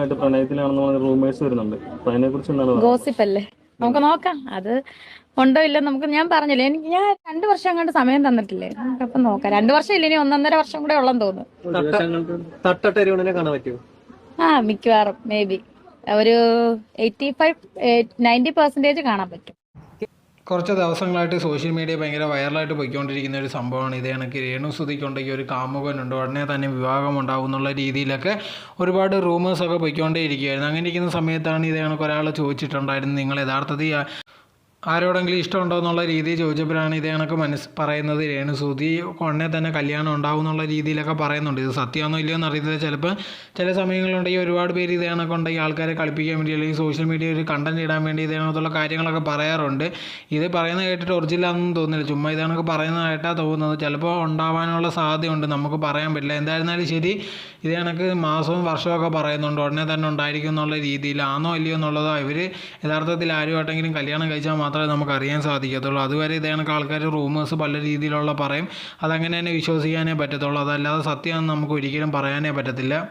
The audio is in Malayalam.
ആയിട്ട് പ്രണയത്തിലാണെന്ന് പറഞ്ഞ റൂമേഴ്സ് വരുന്നുണ്ട്. അപ്പൊ അതിനെ കുറിച്ച് എന്താണ് ഗോസിപ്പ് അല്ലേ നമുക്ക് നോക്കാം. അത് ഉണ്ടോ ഇല്ല നമുക്ക് ഞാൻ പറഞ്ഞില്ലേ? എനിക്ക് ഞാൻ രണ്ടു വർഷം കണ്ട് സമയം തന്നിട്ടില്ലേ? നമുക്കപ്പം നോക്കാം. രണ്ടു വർഷം ഇല്ല ഇനി ഒന്നൊന്നര വർഷം കൂടെ ഉള്ളെന്ന് തോന്നുന്നു. ആ മിക്കവാറും. മേ ബി ഒരു എയ്റ്റി ഫൈവ് നയന്റി പെർസെന്റേജ് കാണാൻ പറ്റും. കുറച്ച് ദിവസങ്ങളായിട്ട് സോഷ്യൽ മീഡിയ ഭയങ്കര വൈറലായിട്ട് പോയിക്കൊണ്ടിരിക്കുന്ന ഒരു സംഭവമാണ്. ഇത് കണക്ക് രേണു സുധിക്കുണ്ടെങ്കിൽ ഒരു കാമുകനുണ്ട് ഉടനെ തന്നെ വിവാഹം ഉണ്ടാവും എന്നുള്ള രീതിയിലൊക്കെ ഒരുപാട് റൂമേഴ്സൊക്കെ പോയിക്കൊണ്ടേ ഇരിക്കുകയായിരുന്നു അങ്ങനെ ഇരിക്കുന്ന സമയത്താണ് ഇത് കണക്ക് ഒരാൾ ചോദിച്ചിട്ടുണ്ടായിരുന്നു നിങ്ങൾ യഥാർത്ഥത്തിൽ ആരോടെങ്കിലും ഇഷ്ടമുണ്ടോ എന്നുള്ള രീതിയിൽ ചോദിച്ചപ്പോഴാണ് ഇത് കണക്ക് മനസ്സ് പറയുന്നത്. രേണു സുധി ഉടനെ തന്നെ കല്യാണം ഉണ്ടാവും എന്നുള്ള രീതിയിലൊക്കെ പറയുന്നുണ്ട്. ഇത് സത്യമാണോ ഇല്ലയോ എന്ന് അറിയത്തില്ല ചിലപ്പോൾ ചില സമയങ്ങളുണ്ടെങ്കിൽ ഒരുപാട് പേര് ഇത് കണക്ക് ഉണ്ടെങ്കിൽ ആൾക്കാരെ കളിപ്പിക്കാൻ വേണ്ടി അല്ലെങ്കിൽ സോഷ്യൽ മീഡിയ ഒരു കണ്ടന്റ് ഇടാൻ വേണ്ടി ഇത് കണക്കുള്ള കാര്യങ്ങളൊക്കെ പറയാറുണ്ട്. ഇത് പറയുന്നത് കേട്ടിട്ട് ഒറിജിനൽ ആണെന്ന് തോന്നുന്നില്ല. ചുമ്മാ ഇത് കണക്ക് പറയുന്നതായിട്ടാണ് തോന്നുന്നത്. ചിലപ്പോൾ ഉണ്ടാവാനുള്ള സാധ്യതയുണ്ട്. നമുക്ക് പറയാൻ പറ്റില്ല. എന്തായിരുന്നാലും ശരി ഇത് കണക്ക് മാസവും വർഷവും പറയുന്നുണ്ട്. ഉടനെ തന്നെ ഉണ്ടായിരിക്കും എന്നുള്ള രീതിയിലാണോ ഇല്ലയോ എന്നുള്ളതോ ഇവർ യഥാർത്ഥത്തിൽ ആരുമായിട്ടെങ്കിലും കല്യാണം കഴിച്ചാൽ മാത്രമേ നമുക്ക് അറിയാൻ സാധിക്കത്തുള്ളൂ. അതുവരെ ഇത് കണക്ക് ആൾക്കാർ റൂമേഴ്സ് പല രീതിയിലുള്ള പറയും. അതങ്ങനെ തന്നെ വിശ്വസിക്കാനേ പറ്റത്തുള്ളൂ. അതല്ലാതെ സത്യമാണെന്ന് നമുക്ക് ഒരിക്കലും പറയാനേ പറ്റത്തില്ല.